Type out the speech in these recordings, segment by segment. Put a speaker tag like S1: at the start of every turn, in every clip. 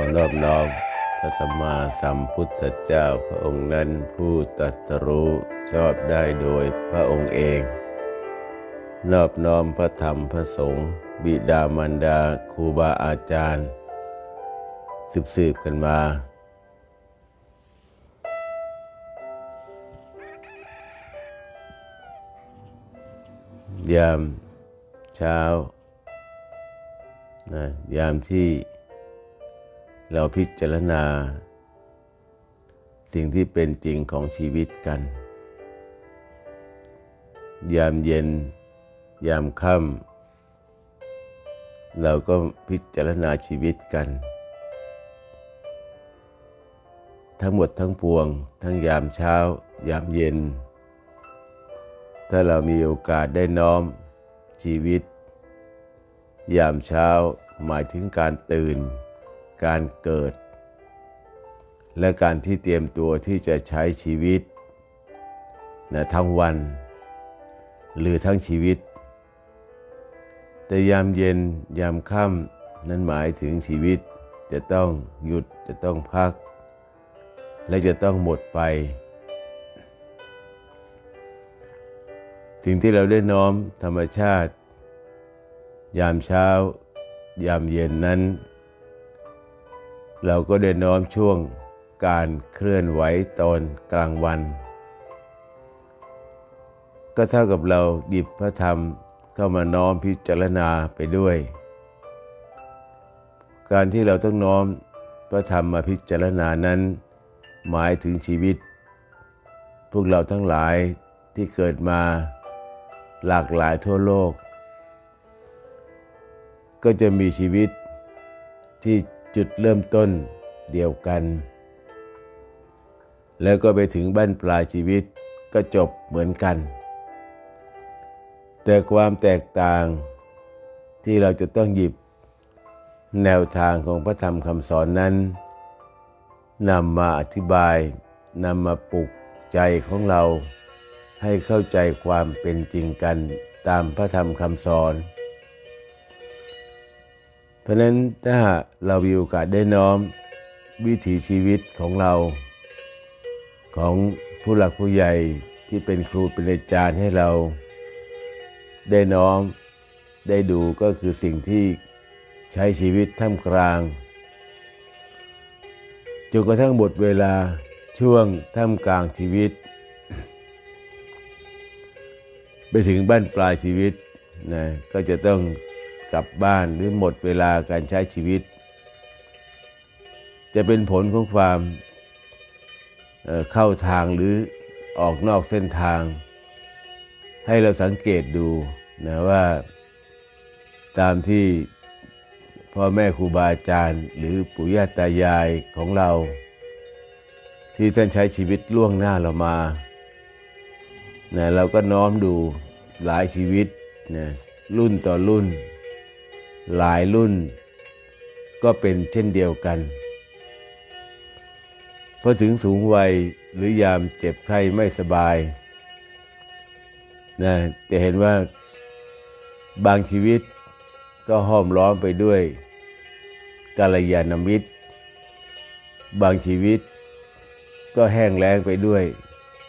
S1: อ นอบน้อมพระสัมมาสัมพุทธเจ้าพระองค์นั้นผู้ตรัสรู้ชอบได้โดยพระองค์เอง นอบน้อมพระธรรมพระสงฆ์บิดามารดาครูบาอาจารย์ สืบสืบกันมา ยามเช้านะยามที่ เราพิจารณา สิ่งที่เป็นจริงของชีวิตกัน ยามเย็น ยามค่ำเราก็พิจารณาชีวิตกัน ทั้งหมดทั้งปวง ทั้งยามเช้า ยามเย็น ถ้าเรามีโอกาสได้น้อมชีวิต ยามเช้าหมายถึงการตื่น การเกิด และการที่เตรียมตัวที่จะใช้ชีวิตนะทั้งวัน หรือทั้งชีวิต แต่ยามเย็นยามค่ำนั้นหมายถึงชีวิตจะต้องหยุดจะต้องพัก และจะต้องหมดไป สิ่งที่เราได้น้อมธรรมชาติ ยามเช้า ยามเย็นนั้น เราก็ได้น้อมช่วงการเคลื่อนไหวตอนกลางวัน ก็เท่ากับเราหยิบพระธรรมเข้ามาน้อมพิจารณาไปด้วย การที่เราต้องน้อมพระธรรมมาพิจารณานั้น หมายถึงชีวิต พวกเราทั้งหลายที่เกิดมาหลากหลายทั่วโลก ก็จะมีชีวิตที่ จุดเริ่มต้นเดียวกัน แล้วก็ไปถึงบ้านปลายชีวิตก็จบเหมือนกัน แต่ความแตกต่างที่เราจะต้องหยิบแนวทางของพระธรรมคำสอนนั้นนำมาอธิบายนำมาปลุกใจของเราให้เข้าใจความเป็นจริงกันตามพระธรรมคำสอน เพราะนั้นถ้าเรามีโอกาสได้น้อมวิถีชีวิตของเรา ของผู้หลักผู้ใหญ่ที่เป็นครูเป็นอาจารย์ให้เรา ได้น้อมได้ดูก็คือสิ่งที่ใช้ชีวิตท่ามกลางจนกระทั่งหมดเวลาช่วงท่ามกลางชีวิต ไปถึงบ้านปลายชีวิตนะก็จะต้อง กลับบ้านหรือหมดเวลาการใช้ชีวิต จะเป็นผลของความเเข้าทางหรือออกนอกเส้นทาง ให้เราสังเกตดูนะว่าตามที่พ่อแม่ครูบาอาจารย์ หรือปู่ย่าตายายของเรา ที่ท่านใช้ชีวิตล่วงหน้าเรามานะเราก็น้อมดูหลายชีวิตนะรุ่นต่อรุ่น หลายรุ่น ก็เป็นเช่นเดียวกันพอถึงสูงวัยหรือยามเจ็บไข้ไม่สบายนะจะเห็นว่าบางชีวิตก็ห้อมล้อมไปด้วยกาลยานมิตร บางชีวิตก็แห้งแล้งไปด้วย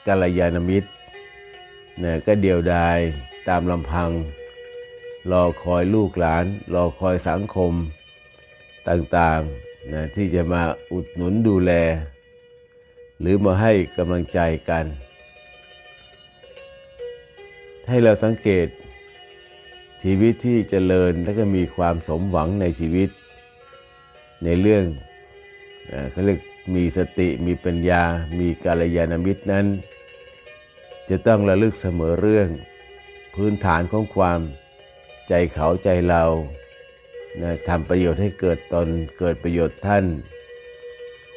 S1: กาลยานมิตรนะก็เดียวดายตามลำพัง รอคอยลูกหลาน รอคอยสังคมต่างๆนะที่จะมาอุดหนุนดูแล หรือมาให้กำลังใจกัน ให้เราสังเกต ชีวิตที่เจริญและก็มีความสมหวังในชีวิต ในเรื่องเอ่อเขาเรียกมีสติมีปัญญา มีกาลยานมิตรนั้น จะต้องระลึกเสมอเรื่อง พื้นฐานของความ ใจเขาใจเรานะทำประโยชน์ให้เกิดตนเกิดประโยชน์ท่าน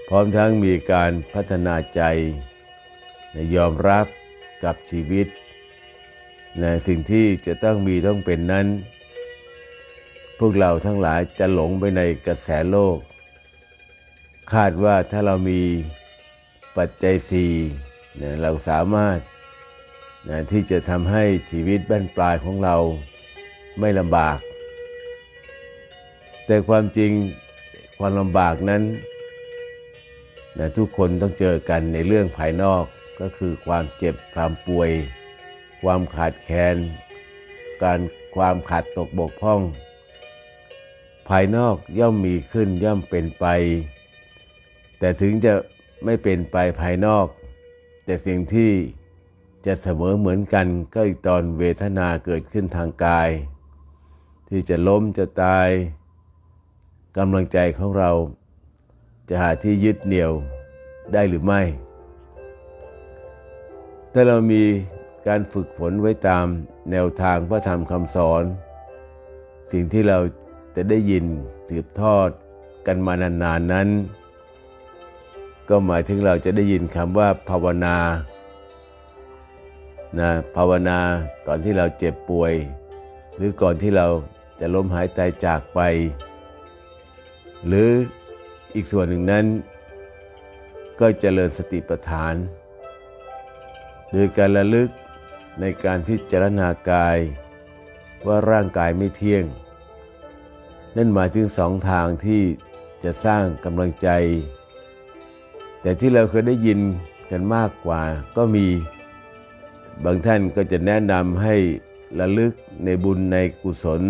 S1: พร้อมทั้งมีการพัฒนาใจนะยอมรับกับชีวิตนะสิ่งที่จะต้องมีต้องเป็นนั้น พวกเราทั้งหลายจะหลงไปในกระแสโลก คาดว่าถ้าเรามีปัจจัยสี่นะเราสามารถนะที่จะทำให้ชีวิตบ้านปลายของเรา ไม่ลำบาก แต่ความจริงความลำบากนั้นนะทุกคนต้องเจอกันในเรื่องภายนอกก็คือความเจ็บความป่วย ความขาดแคลนการความขาดตกบกพร่อง ภายนอกย่อมมีขึ้นย่อมเป็นไป แต่ถึงจะไม่เป็นไปภายนอก แต่สิ่งที่จะเสมอเหมือนกันก็อีกตอนเวทนาเกิดขึ้นทางกาย ที่จะล้มจะตายกำลังใจของเรา จะหาที่ยึดเหนี่ยวได้หรือไม่ ถ้าเรามีการฝึกฝนไว้ตามแนวทางพระธรรมคำสอน สิ่งที่เราจะได้ยินสืบทอดกันมานานๆนนนั้น ก็หมายถึงเราจะได้ยินคำว่าภาวนานะภาวนาก่อนที่เราเจ็บป่วย หรือก่อนที่เรา จะล้มหายตายจากไป หรืออีกส่วนหนึ่งนั้น ก็เจริญสติปัฏฐาน โดยการระลึกในการพิจารณากายว่าร่างกายไม่เที่ยง นั่นหมายถึงสองทางที่จะสร้างกำลังใจ แต่ที่เราเคยได้ยินกันมากกว่าก็มีบางท่านก็จะแนะนำให้ระลึกในบุญในกุศล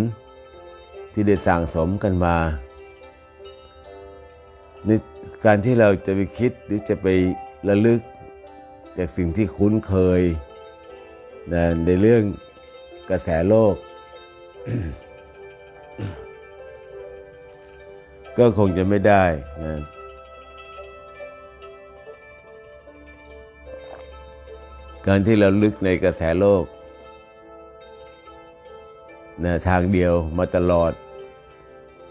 S1: ที่ได้สั่งสมกันมาในการที่เราจะไปคิดหรือจะไประลึกจากสิ่งที่คุ้นเคยนะในเรื่องกระแสโลก ก็คงจะไม่ได้นะการที่เราลึกในกระแสโลกนะทางเดียวมาตลอด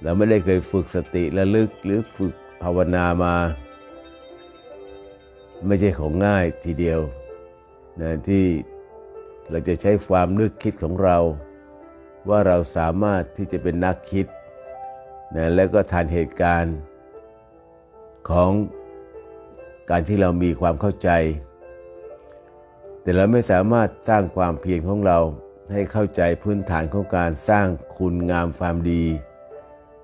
S1: เราไม่ได้เคยฝึกสติระลึกหรือฝึกภาวนามา ไม่ใช่ของง่ายทีเดียวนะที่เราจะใช้ความนึกคิดของเรา ว่าเราสามารถที่จะเป็นนักคิดนะแล้วก็ทันเหตุการณ์ของการที่เรามีความเข้าใจ แต่เราไม่สามารถสร้างความเพียรของเราให้เข้าใจพื้นฐานของการสร้างคุณงามความดี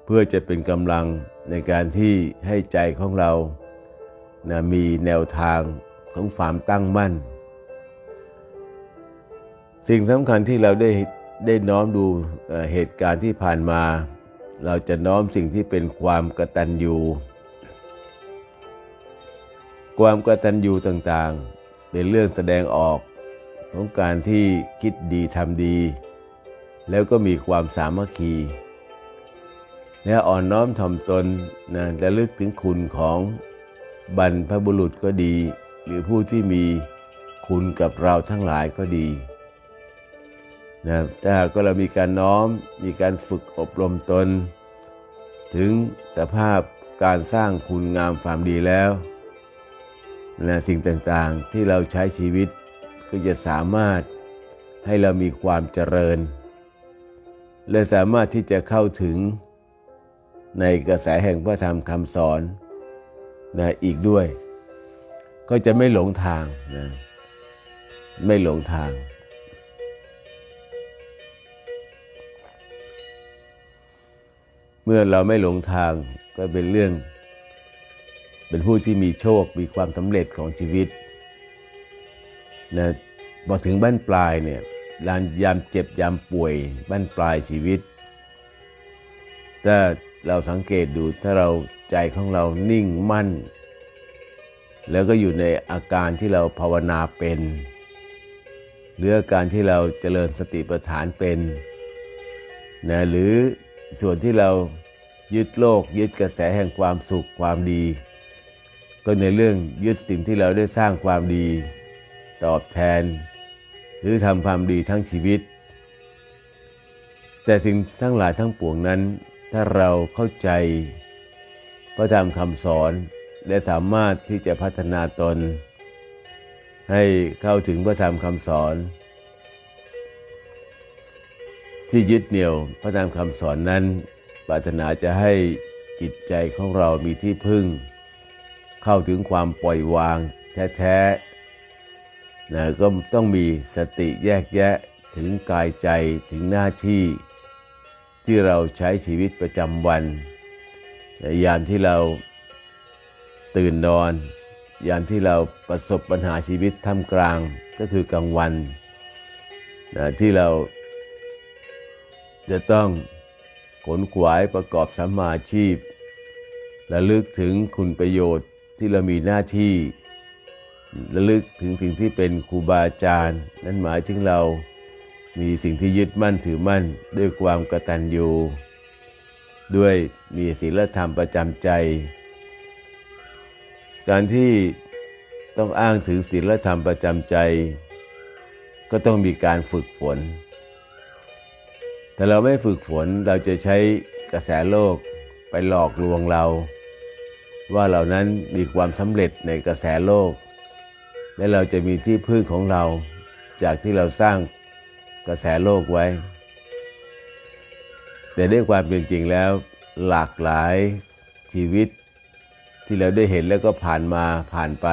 S1: เพื่อจะเป็นกำลังในการที่ให้ใจของเรานะมีแนวทางของความตั้งมั่น สิ่งสำคัญที่เราได้ได้น้อมดูเหตุการณ์ที่ผ่านมา เราจะน้อมสิ่งที่เป็นความกตัญญูความกตัญญูต่างๆ เป็นเรื่องแสดงออกของการที่คิดดีทำดี แล้วก็มีความสามัคคี และอ่อนน้อมถ่อมตนนะและลึกถึงคุณของบรรพบุรุษก็ดี หรือผู้ที่มีคุณกับเราทั้งหลายก็ดีนะถ้าหากเรามีการน้อมมีการฝึกอบรมตน ถึงสภาพการสร้างคุณงามความดีแล้วนะสิ่งต่างๆที่เราใช้ชีวิตก็จะสามารถให้เรามีความเจริญ และสามารถที่จะเข้าถึง ในกระแสแห่งพระธรรมคำสอนนะอีกด้วย ก็จะไม่หลงทางนะไม่หลงทาง เมื่อเราไม่หลงทางก็เป็นเรื่อง เป็นผู้ที่มีโชคมีความสำเร็จของชีวิตนะพอถึงบ้านปลายเนี่ยยามเจ็บยามป่วยบ้านปลายชีวิตถ้า เราสังเกตดูถ้าเราใจของเรานิ่งมั่น แล้วก็อยู่ในอาการที่เราภาวนาเป็นหรืออาการที่เราเจริญสติปัฏฐานเป็นนะหรือส่วนที่เรายึดโลก ยึดกระแสแห่งความสุขความดี ก็ในเรื่องยึดสิ่งที่เราได้สร้างความดี ตอบแทน หรือทำความดีทั้งชีวิต แต่สิ่งทั้งหลายทั้งปวงนั้น ถ้าเราเข้าใจพระธรรมคำสอนและสามารถที่จะพัฒนาตน ให้เข้าถึงพระธรรมคำสอน ที่ยึดเหนี่ยวพระธรรมคำสอนนั้น ปรารถนาจะให้จิตใจของเรามีที่พึ่ง เข้าถึงความปล่อยวางแท้นะก็ต้องมีสติแยกแยะถึงกายใจถึงหน้าที่ ที่เราใช้ชีวิตประจำวัน ยามที่เราตื่นนอน ยามที่เราประสบปัญหาชีวิตท่ามกลางก็คือกลางวันนะที่เราจะต้องขนขวายประกอบสัมมาอาชีพระลึกถึงคุณประโยชน์ที่เรามีหน้าที่ระลึกถึงสิ่งที่เป็นครูบาอาจารย์ นั่นหมายถึงเรา มีสิ่งที่ยึดมั่นถือมั่นด้วยความกตัญญูด้วยมีศีลธรรมประจำใจ การที่ต้องอ้างถึงศีลธรรมประจำใจ ก็ต้องมีการฝึกฝน แต่เราไม่ฝึกฝนเราจะใช้กระแสโลกไปหลอกลวงเรา ว่าเหล่านั้นมีความสำเร็จในกระแสโลก และเราจะมีที่พึ่งของเราจากที่เราสร้าง กระแสโลกไว้ แต่ด้วยความเป็นจริงแล้วหลากหลายชีวิตที่เราได้เห็นแล้วก็ผ่านมาผ่านไป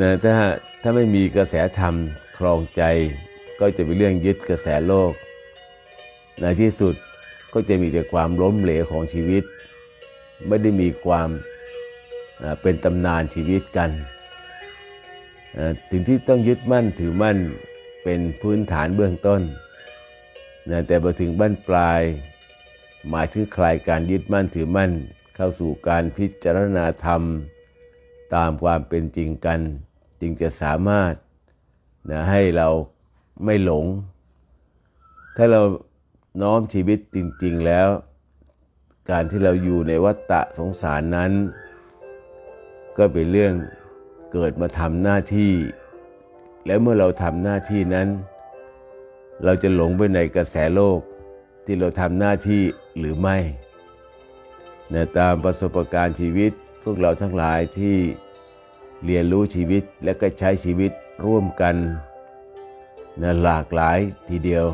S1: นะถ้าถ้าไม่มีกระแสธรรมครองใจ ก็จะเป็นเรื่องยึดกระแสโลก ในที่สุดก็จะมีแต่ความล้มเหลวของชีวิต ไม่ได้มีความเป็นตำนานชีวิตกัน ถึงที่ต้องยึดมั่นถือมั่นเป็นพื้นฐานเบื้องต้นนะแต่พอถึงบ้านปลาย หมายถึงคลายการยึดมั่นถือมั่น เข้าสู่การพิจารณาธรรม ตามความเป็นจริงกัน จึงจะสามารถนะให้เราไม่หลง ถ้าเราน้อมชีวิตจริง ๆแล้ว การที่เราอยู่ในวัฏฏะสงสารนั้น ก็เป็นเรื่อง เกิดมาทำหน้าที่ แล้วเมื่อเราทำหน้าที่นั้น เราจะหลงไปในกระแสโลกที่เราทำหน้าที่หรือไม่นตามประสบการณ์ชีวิตพวกเราทั้งหลายที่เรียนรู้ชีวิตและก็ใช้ชีวิตร่วมกันนะหลากหลายทีเดียว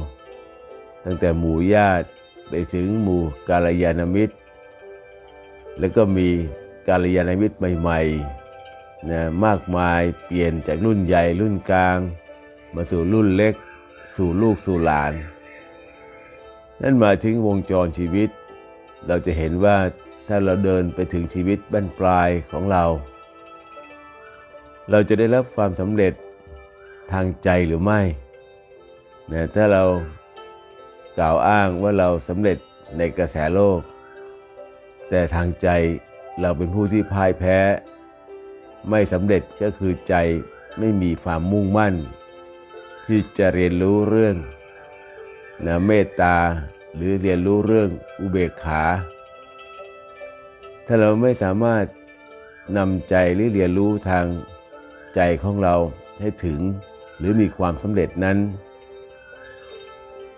S1: ตั้งแต่หมู่ญาติไปถึงหมู่กาลยานมิตร แล้วก็มีกาลยานมิตรใหม่ ๆ นะมากมายเปลี่ยนจากรุ่นใหญ่รุ่นกลาง มาสู่รุ่นเล็ก สู่ลูกสู่หลาน นั่นหมายถึงวงจรชีวิต เราจะเห็นว่าถ้าเราเดินไปถึงชีวิตบั้นปลายของเรา เราจะได้รับความสำเร็จทางใจหรือไม่นะถ้าเรากล่าวอ้างว่าเราสำเร็จในกระแสโลก แต่ทางใจเราเป็นผู้ที่พ่ายแพ้ ไม่สำเร็จก็คือใจไม่มีความมุ่งมั่น ที่จะเรียนรู้เรื่องนะเมตตาหรือเรียนรู้เรื่องอุเบกขา ถ้าเราไม่สามารถนำใจหรือเรียนรู้ทางใจของเราให้ถึงหรือมีความสำเร็จนั้น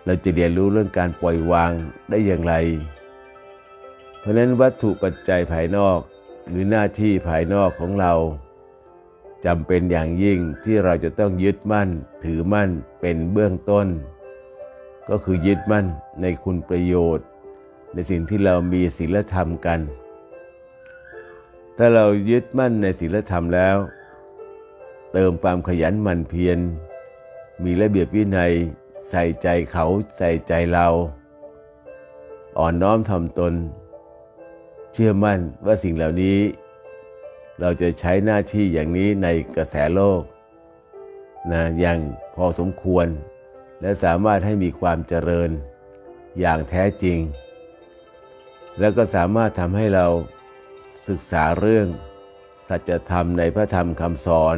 S1: เราจะเรียนรู้เรื่องการปล่อยวางได้อย่างไร เพราะนั้นวัตถุปัจจัยภายนอก หรือหน้าที่ภายนอกของเราจำเป็นอย่างยิ่งที่เราจะต้องยึดมั่นถือมั่นเป็นเบื้องต้น ก็คือยึดมั่นในคุณประโยชน์ ในสิ่งที่เรามีศีลธรรมกัน ถ้าเรายึดมั่นในศีลธรรมแล้ว เติมความขยันหมั่นเพียรมีระเบียบวินัยใส่ใจเขาใส่ใจเรา อ่อนน้อมทำตน เชื่อมั่นว่าสิ่งเหล่านี้ เราจะใช้หน้าที่อย่างนี้ในกระแสโลกนะอย่างพอสมควร และสามารถให้มีความเจริญอย่างแท้จริง แล้วก็สามารถทำให้เราศึกษาเรื่อง สัจธรรมในพระธรรมคำสอน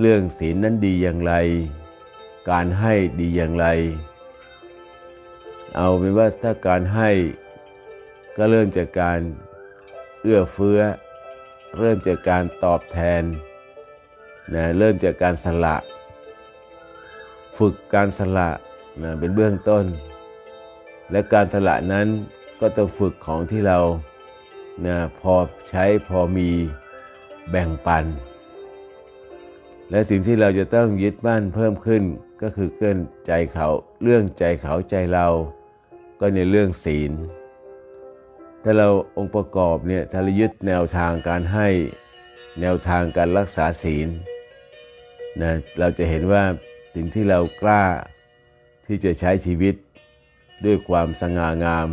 S1: เรื่องศีลนั้นดีอย่างไร การให้ดีอย่างไร เอาเป็นว่าถ้าการให้ ก็เริ่มจากการเอื้อเฟื้อ เริ่มจากการตอบแทนนะเริ่มจากการสละ ฝึกการสละนะเป็นเบื้องต้น และการสละนั้นก็ต้องฝึกของที่เรานะพอใช้พอมีแบ่งปัน และสิ่งที่เราจะต้องยึดมั่นเพิ่มขึ้นก็คือเกินใจเขาเรื่องใจเขาใจเราก็ในเรื่องศีล ถ้าเราองค์ประกอบเนี่ยถ้าเรายึดแนวทางการให้แนวทางการรักษาศีลนะเราจะเห็นว่าสิ่งที่เรากล้าที่จะใช้ชีวิตด้วยความสง่างาม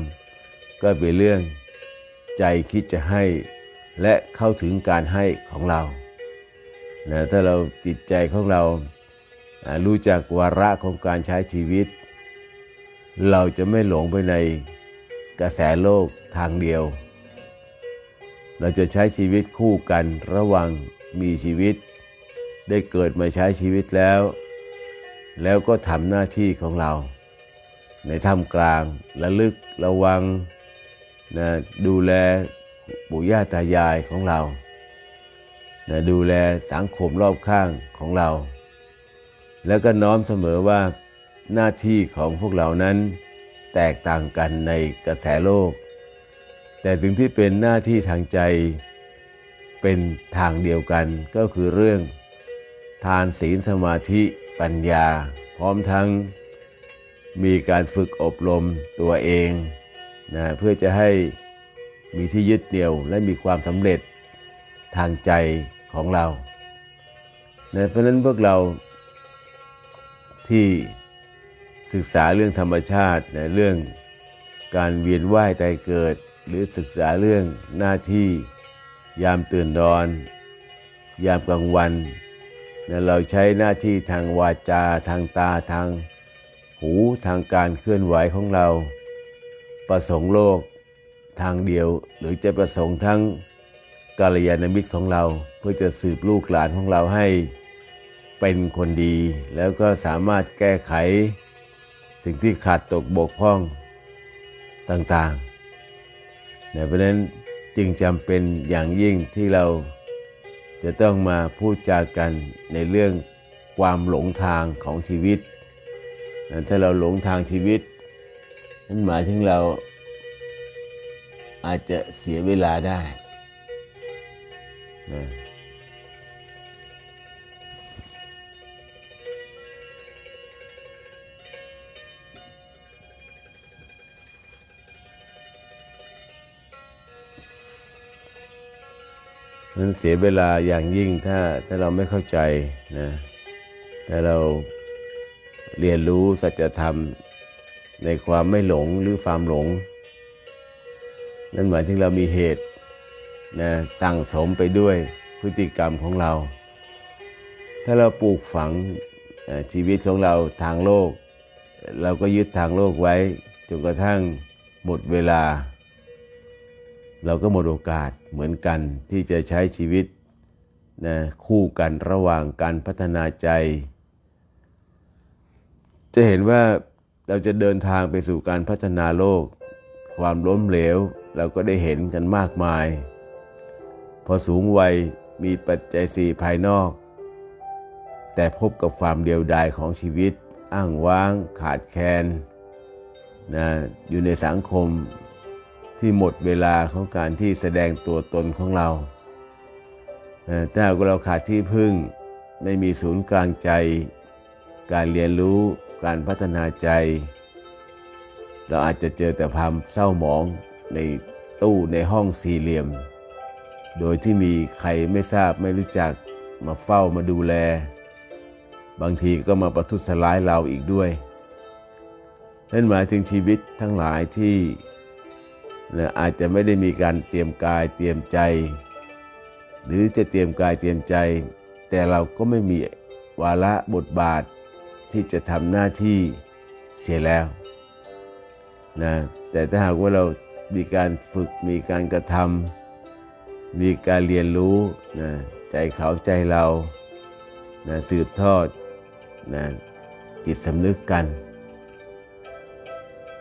S1: ก็เป็นเรื่องใจคิดจะให้และเข้าถึงการให้ของเรานะถ้าเราจิตใจของเราอ่ารู้จักวาระของการใช้ชีวิต เราจะไม่หลงไปใน กระแสโลกทางเดียว เราจะใช้ชีวิตคู่กันระหว่างมีชีวิต ได้เกิดมาใช้ชีวิตแล้ว แล้วก็ทำหน้าที่ของเรา ในท่ามกลางระลึกระวังนะดูแลปู่ย่าตายายของเรานะดูแลสังคมรอบข้างของเรา แล้วก็น้อมเสมอว่าหน้าที่ของพวกเรานั้น แตกต่างกันในกระแสโลก แต่สิ่งที่เป็นหน้าที่ทางใจ เป็นทางเดียวกันก็คือเรื่อง ทานศีลสมาธิปัญญา พร้อมทั้งมีการฝึกอบรมตัวเองนะเพื่อจะให้มีที่ยึดเหนี่ยวและมีความสำเร็จทางใจของเรานะเพราะนั้นพวกเราที่ ศึกษาเรื่องธรรมชาตินะเรื่องการเวียนว่ายใจเกิด หรือศึกษาเรื่องหน้าที่ยามตื่นนอน ยามกลางวันนะเราใช้หน้าที่ทางวาจา ทางตาทางหูทางการเคลื่อนไหวของเรา ประสงค์โลกทางเดียว หรือจะประสงค์ทั้งกาลยานมิตรของเรา เพื่อจะสืบลูกหลานของเราให้เป็นคนดี แล้วก็สามารถแก้ไข สิ่งที่ขาดตกบกพร่องต่างๆเนี่ยเพราะนั้นจึงจำเป็นอย่างยิ่งที่เราจะต้องมาพูดจากันในเรื่องความหลงทางของชีวิต ถ้าเราหลงทางชีวิต นั่นหมายถึงเราอาจจะเสียเวลาได้นะ นั้นเสียเวลาอย่างยิ่งถ้าถ้าเราไม่เข้าใจนะถ้าเราเรียนรู้สัจธรรมในความไม่หลงหรือความหลง นั่นหมายถึงเรามีเหตุนะสั่งสมไปด้วยพฤติกรรมของเรา ถ้าเราปลูกฝังชีวิตของเราทางโลก เราก็ยึดทางโลกไว้จนกระทั่งหมดเวลา เราก็หมดโอกาสเหมือนกันที่จะใช้ชีวิตนะคู่กันระหว่างการพัฒนาใจ จะเห็นว่าเราจะเดินทางไปสู่การพัฒนาโลก ความล้มเหลวเราก็ได้เห็นกันมากมาย พอสูงวัยมีปัจจัยสี่ภายนอก แต่พบกับความเดียวดายของชีวิต อ้างว้าง ขาดแคลนนะอยู่ในสังคม ที่หมดเวลาของการที่แสดงตัวตนของเราถ้าหากเราขาดที่พึ่ง ไม่มีศูนย์กลางใจ การเรียนรู้การพัฒนาใจ เราอาจจะเจอแต่ความเศร้าหมองในตู้ในห้องสี่เหลี่ยม โดยที่มีใครไม่ทราบไม่รู้จักมาเฝ้ามาดูแล บางทีก็มาประทุษร้ายเราอีกด้วยนั่นหมายถึงชีวิตทั้งหลายที่ นะอาจจะไม่ได้มีการเตรียมกายเตรียมใจ หรือจะเตรียมกายเตรียมใจ แต่เราก็ไม่มีวาระบทบาทที่จะทำหน้าที่เสียแล้วนะแต่ถ้าหากว่าเรามีการฝึกมีการกระทำมีการเรียนรู้นะใจเขาใจเรานะสืบทอดนะจิตสำนึกกัน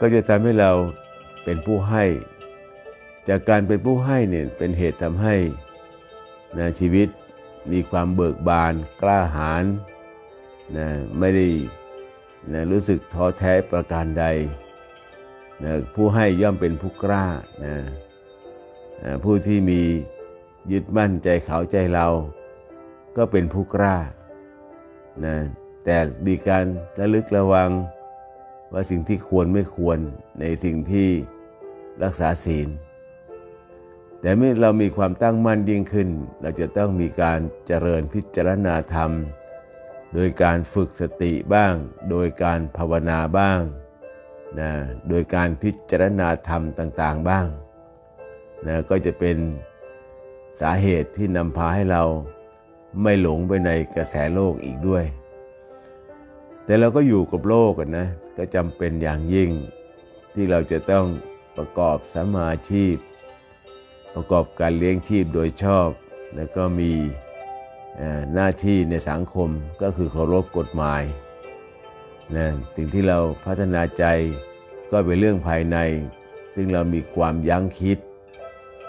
S1: ก็จะทำให้เราเป็นผู้ให้ จากการเป็นผู้ให้เนี่ยเป็นเหตุทำให้นะชีวิตมีความเบิกบานกล้าหาญนะไม่ได้นะรู้สึกท้อแท้ประการใดนะผู้ให้ย่อมเป็นผู้กล้านะนะผู้ที่มียึดมั่นใจเขาใจเรา ก็เป็นผู้กล้านะแต่มีการระลึกระวังว่าสิ่งที่ควรไม่ควรในสิ่งที่รักษาศีล แต่เมื่อเรามีความตั้งมั่นยิ่งขึ้น เราจะต้องมีการเจริญพิจารณาธรรม โดยการฝึกสติบ้าง โดยการภาวนาบ้างนะโดยการพิจารณาธรรมต่างๆบ้างนะก็จะเป็นสาเหตุที่นำพาให้เราไม่หลงไปในกระแสโลกอีกด้วย แต่เราก็อยู่กับโลกกันนะ ก็จำเป็นอย่างยิ่งที่เราจะต้องประกอบสมมาชีพ ประกอบการเลี้ยงชีพโดยชอบ แล้วก็มีหน้าที่ในสังคมก็คือเคารพกฎหมายนะสิ่งที่เราพัฒนาใจก็เป็นเรื่องภายใน ซึ่งเรามีความยั้งคิด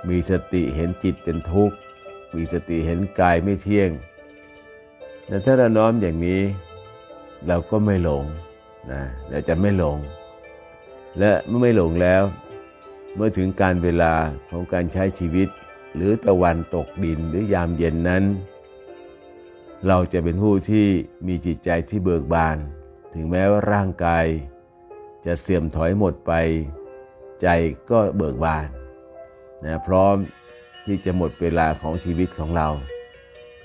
S1: มีสติเห็นจิตเป็นทุกข์ มีสติเห็นกายไม่เที่ยงแต่ถ้าเราน้อมอย่างนี้เราก็ไม่หลงนะเราจะไม่หลง และเมื่อไม่หลงแล้ว เมื่อถึงการเวลาของการใช้ชีวิต หรือตะวันตกดินหรือยามเย็นนั้น เราจะเป็นผู้ที่มีจิตใจที่เบิกบาน ถึงแม้ว่าร่างกาย จะเสื่อมถอยหมดไป ใจก็เบิกบานนะพร้อมที่จะหมดเวลาของชีวิตของเรา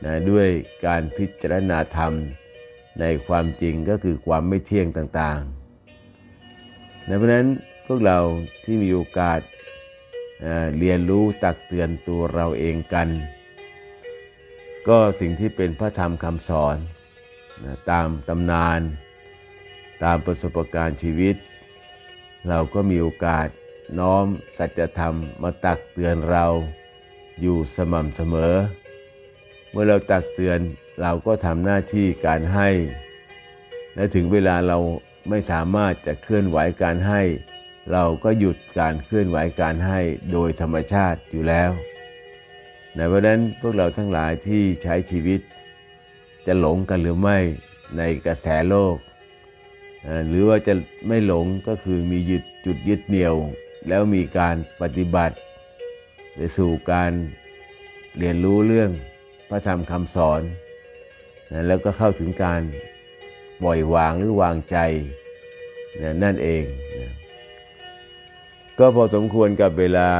S1: นะด้วยการพิจารณาธรรมในความจริงก็คือความไม่เที่ยงต่างๆนะเพราะฉะนั้น พวกเราที่มีโอกาสเเรียนรู้ตักเตือนตัวเราเองกัน ก็สิ่งที่เป็นพระธรรมคำสอนนะตามตำนาน ตามประสบการณ์ชีวิต เราก็มีโอกาสน้อมสัจธรรมมาตักเตือนเราอยู่สม่ำเสมอ เมื่อเราตักเตือนเราก็ทำหน้าที่การให้ และถึงเวลาเราไม่สามารถจะเคลื่อนไหวการให้ เราก็หยุดการเคลื่อนไหวการให้โดยธรรมชาติอยู่แล้วในวันนั้นพวกเราทั้งหลายที่ใช้ชีวิต จะหลงกันหรือไม่ในกระแสโลก หรือว่าจะไม่หลงก็คือมียึดจุดยึดเหนี่ยว แล้วมีการปฏิบัติไปสู่การเรียนรู้เรื่องพระธรรมคำสอนนะแล้วก็เข้าถึงการปล่อยวางหรือวางใจนะนั่นเอง ก็พอสมควรกับเวลา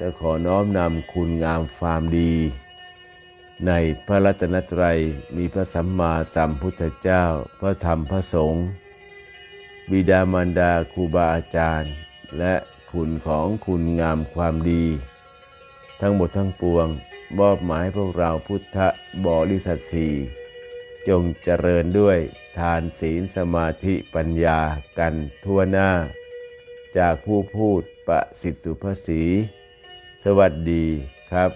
S1: ก็ขอน้อมนำคุณงามความดี ในพระรัตนตรัยมีพระสัมมาสัมพุทธเจ้า พระธรรมพระสงฆ์บิดามารดาครูบาอาจารย์ และคุณของคุณงามความดี ทั้งหมดทั้งปวงมอบหมายพวกเราพุทธบริษัทสีจงเจริญด้วยทานศีลสมาธิปัญญากันทั่วหน้า จากผู้พูด ประสิทธุภาษีสวัสดีครับ